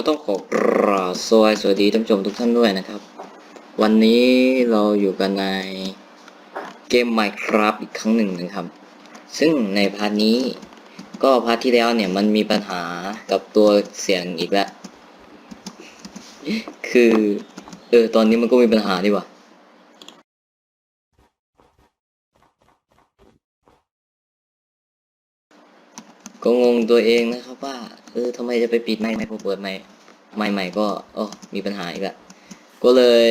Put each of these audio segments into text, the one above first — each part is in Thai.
ก็ต้องขอกราบสวัสดีท่านผู้ชมทุกท่านด้วยนะครับ วันนี้เราอยู่กันในเกม Minecraft อีกครั้งหนึ่งนะครับ ซึ่งในพาร์ทนี้ก็พาร์ทที่แล้วเนี่ยมันมีปัญหากับตัวเสียงอีกแล้ว คือ เออตอนนี้มันก็มีปัญหาดีว่า ก็งง ตัวเองนะครับว่าเออทำไมจะไปปิดไมค์ไม่พอเปิดไมค์ไมค์ใหม่ก็อ๋อมีปัญหาอีกละก็เลย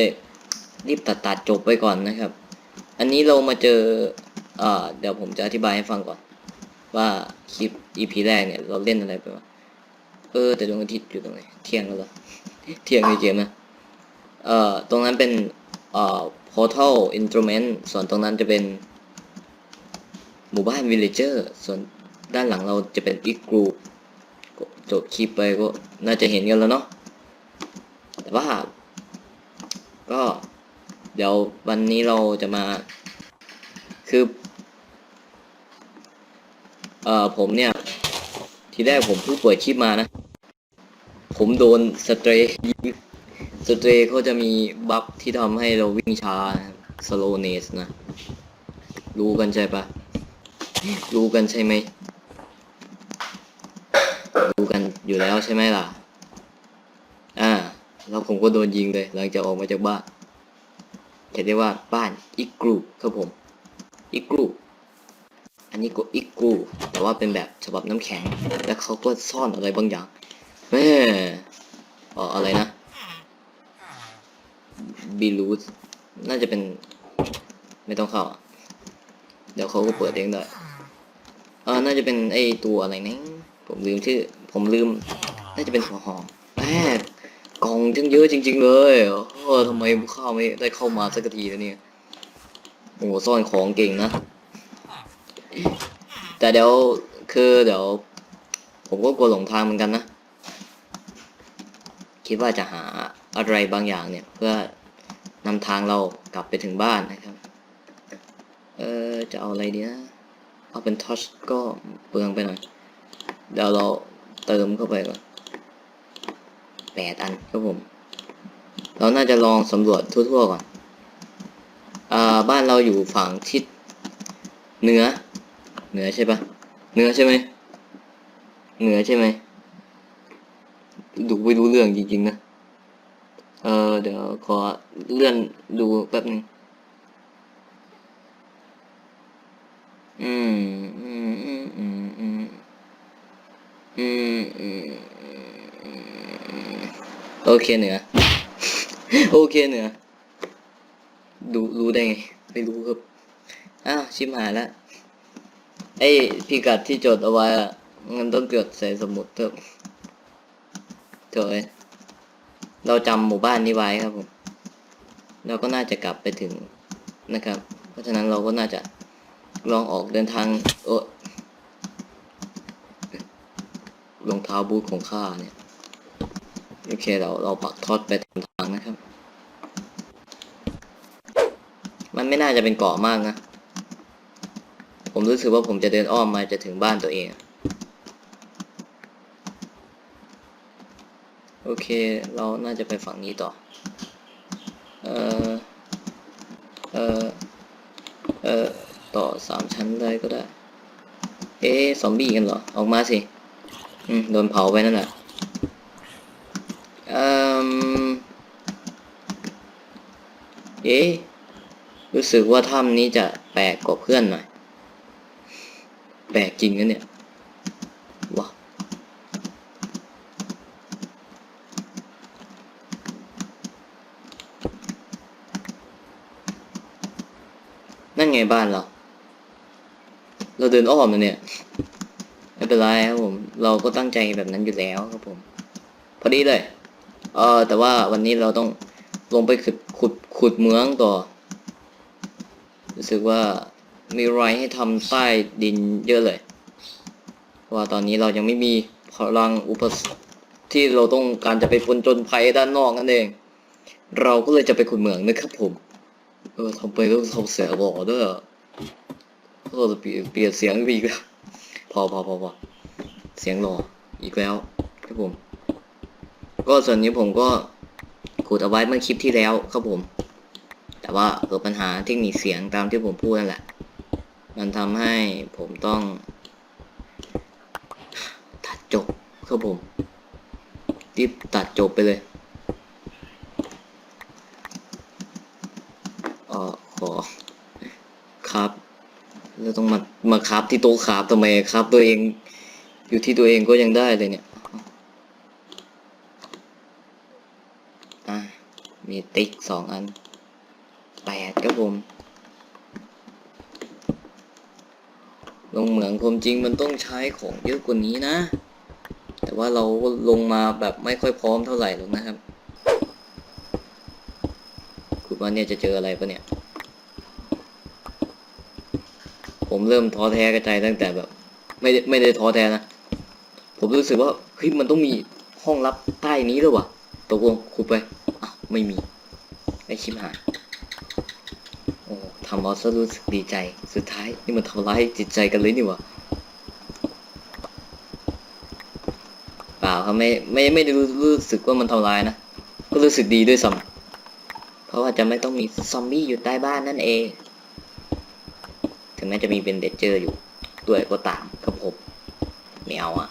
รีบตัดตัดจบไปก่อนนะครับ อันนี้เรามาเจออ่อเดี๋ยวผมจะอธิบายให้ฟังก่อน ว่าคลิป EP แรกเนี่ยเราเล่นอะไรไปวะเออ แต่ดวงอาทิตย์อยู่ตรงไหนเที่ยงแล้วเหรอเที่ยงในเกมนะเอ่อตรงนั้นเป็นเอ่อ portal instrument ส่วนตรงนั้นจะเป็นหมู่บ้าน villager ส่วน ด้านหลังเราจะเป็นอีกกรูจบคลิปไปก็น่าจะเห็นกันแล้วเนาะแต่ว่า ก็เดี๋ยววันนี้เราจะมาคือเอ่อผมเนี่ย ทีแรกผมเพิ่งเปิดคลิปมานะ ผมโดนสเตรย์สเตรย์เขาจะมีบัฟที่ทำให้เราวิ่งช้า slowness นะ รู้กันใช่ปะรู้กันใช่ไหม รู้กันอยู่แล้วใช่ไหมล่ะ อ่า แล้วผมก็โดนยิงเลย หลังจากออกมาจากบ้านเรียกได้ว่าบ้านอีกรูครับผมอีกรูอันนี้ก็อีกรูแต่ว่าเป็นแบบฉบับน้ำแข็ง แล้วเขาก็ซ่อนอะไรบางอย่างแม่อ๋ออะไรนะบีรูสน่าจะเป็นไม่ต้องเข้า เดี๋ยวเขาก็เปิดเองได้เออน่าจะเป็นไอตัวอะไรนะผมลืมชื่อ ผมลืม น่าจะเป็นหัวหอมแม่กล่องจังเยอะจริง ๆ เลยเออทำไมข้าวไม่ได้เข้ามาสักทีแล้วเนี่ยโอ้โหซ่อนของเก่งนะ แต่เดี๋ยวคือเดี๋ยว ผมก็กลัวหลงทางเหมือนกันนะ คิดว่าจะหาอะไรบางอย่างเนี่ย เพื่อนำทางเรากลับไปถึงบ้านนะครับ เออจะเอาอะไรดีนะ เอาเป็นทัชก็เปลืองไปหน่อย เดี๋ยวเรา เติมเข้าไปก่อนแปดอันครับผม เราน่าจะลองสำรวจทั่วๆก่อนอ่าบ้านเราอยู่ฝั่งทิศเหนือ เหนือใช่ปะเหนือใช่ไหมเหนือใช่ไหมดูไม่รู้เรื่องจริงๆนะ เออเดี๋ยวขอเลื่อนดูแป๊บนึงอืมอืมอืมอืมอืมอืมอืมอืม โอเคเหนือ โอเคเหนือ ดูรู้ได้ไง ไม่รู้ครับ อ้าวชิมหายแล้วไอ้พิกัดที่จดเอาไว้อะมันต้องจดใส่สมุดเถอะเถอะเอ้ยเราจำหมู่บ้านนี้ไว้ครับผม เราก็น่าจะกลับไปถึงนะครับ เพราะฉะนั้นเราก็น่าจะลองออกเดินทางเออรองเท้าบูทของข้าเนี่ย โอเคเราเราปักทอดไปทางทางนะครับ มันไม่น่าจะเป็นเกาะมากนะ ผมรู้สึกว่าผมจะเดินอ้อมมาจะถึงบ้านตัวเอง โอเคเราน่าจะไปฝั่งนี้ต่อ เออเออเออต่อสามชั้นได้ก็ได้ เอ๊ะซอมบี้กันเหรอ ออกมาสิ อืม โดนเผาไปนั่นแหละอืม เอ๊ะ รู้สึกว่าถ้ำนี้จะแปลกกว่าเพื่อนหน่อย แปลกจริงนะเนี่ย ว้านั่นไงบ้านเรา เราเดินอ้อมนะเนี่ย ไม่เป็นไรครับผม เราก็ตั้งใจแบบนั้นอยู่แล้วครับผม พอดีเลย เออแต่ว่าวันนี้เราต้องลงไปขุด ขุดเหมืองต่อ รู้สึกว่ามีไรให้ทำใต้ดินเยอะเลยเพราะว่าตอนนี้เรายังไม่มีพลังอุปสรรคที่เราต้องการจะไปปนจนภัยด้านนอกนั่นเอง เราก็เลยจะไปขุดเหมืองนะครับผม เออทำไปแล้วทำเสียหล่อด้วยอะเออเปลี่ยนเปลี่ยนเสียงอีกแล้วพอพอพอพอเสียงหล่ออีกแล้วครับผม ก็ส่วนนี้ผมก็ขุดเอาไว้เมื่อคลิปที่แล้วครับผม แต่ว่าเกิดปัญหาเทคนิคเสียงตามที่ผมพูดนั่นแหละ มันทำให้ผมต้องตัดจบครับผมรีบตัดจบไปเลยเออขอครับแล้วต้องมามาครับที่โต๊ะครับทำไมครับ ตัวเองอยู่ที่ตัวเองก็ยังได้เลยเนี่ยอะมีติ๊กสองอัน แปดครับผม ลงเหมืองผมจริงมันต้องใช้ของเยอะกว่านี้นะ แต่ว่าเราลงมาแบบไม่ค่อยพร้อมเท่าไหร่หรอกนะครับคุณว่าเนี่ยจะเจออะไรปะเนี่ย ผมเริ่มท้อแท้กระจายตั้งแต่แบบ ไม่ได้ไม่ได้ท้อแท้นะ ผมรู้สึกว่าเฮ้ยมันต้องมีห้องลับใต้นี้ด้วยวะตกลงขุดไปอ้าวไม่มีไอชิบหาย ทำเอาซะรู้สึกดีใจ สุดท้ายนี่มันทำร้ายจิตใจกันเลยนี่วะเปล่าครับไม่ไม่ไม่ได้รู้รู้สึกว่ามันทำร้ายนะ ก็รู้สึกดีด้วยซ้ำเพราะว่าจะไม่ต้องมีซอมบี้อยู่ใต้บ้านนั่นเอง ถึงแม้จะมีเป็นเดเจอร์อยู่ด้วยก็ตามครับผมไม่เอาอะ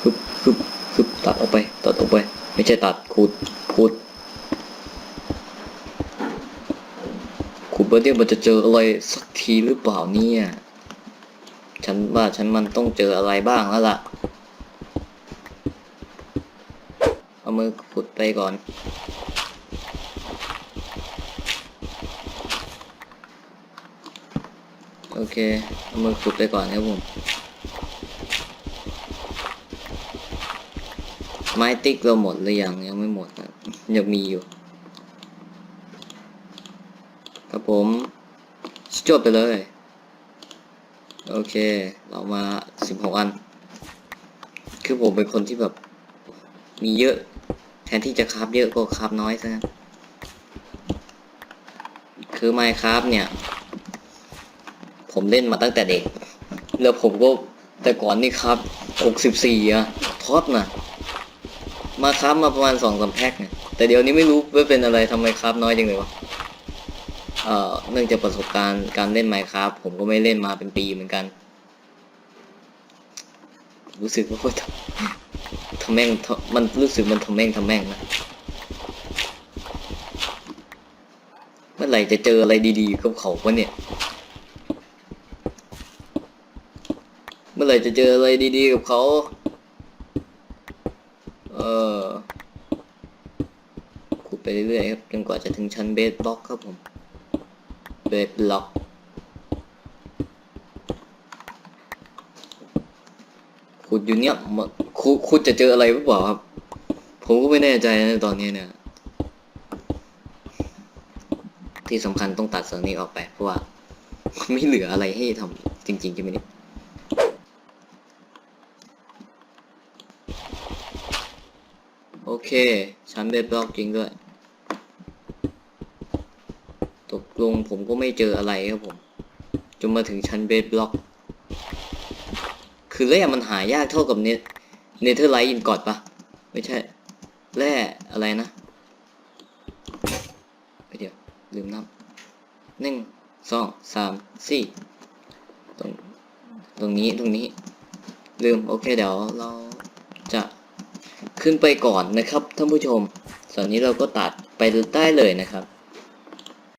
คึบคึบคึบตัดออกไป ตัดออกไป ไม่ใช่ตัดขูดขูด ขูดไปเนี่ยมันจะเจออะไรสักทีหรือเปล่าเนี่ย ฉันว่าฉันมันต้องเจออะไรบ้างแล้วล่ะ เอามือขุดไปก่อน โอเค เอามือขุดไปก่อนครับผม ไม้ติ๊กเราหมดหรือยังยังไม่หมดนะยังมีอยู่ ครับผมจบไปเลย โอเค เรามาสิบหกอัน คือผมเป็นคนที่แบบ มีเยอะ แทนที่จะคราฟเยอะก็คราฟน้อยซะงั้นคือไมคราฟเนี่ย ผมเล่นมาตั้งแต่เด็ก แล้วผมก็แต่ก่อนนี่ครับหกสิบสี่อะท็อปนะมาครับมาประมาณสองสามแพ็คเนี่ยแต่เดี๋ยวนี้ไม่รู้ว่าเป็นอะไรทำไมครับน้อยจังเลยวะ เอ่อเนื่องจากประสบการณ์การเล่นไมครับผมก็ไม่เล่นมาเป็นปีเหมือนกัน รู้สึกว่าทำทำแม่งมันรู้สึกมันทำแม่งทำแม่งนะเมื่อไหร่จะเจออะไรดีๆกับเขาวะเนี่ย เมื่อไหร่จะเจออะไรดีๆกับเขา เออขุดไปเรื่อยๆครับจนกว่าจะถึงชั้นเบสบล็อกครับผม เบสบล็อกขุดอยู่เนี้ยมันขุดขุดจะเจออะไรหรือเปล่าครับ ผมก็ไม่แน่ใจนะตอนนี้เนี่ยที่สำคัญต้องตัดส่วนนี้ออกไป เพราะว่าไม่เหลืออะไรให้ทำจริงๆใช่ไหมนี่โอเค ชั้นเบสบล็อกจริงด้วย ตก ลงผมก็ไม่เจออะไรครับผม จนมาถึงชั้นเบสบล็อก คือแร่มันหายากเท่ากับเนเนเธอร์ไลท์อินกอดปะไม่ใช่ แร่อะไรนะเดี๋ยว ลืมนับหนึ่งสองสามสี่ตรงตรงนี้ตรงนี้ ลืม โอเค เดี๋ยวเราจะขึ้นไปก่อนนะครับท่านผู้ชมส่วนนี้เราก็ตัดไปได้เลยนะครับ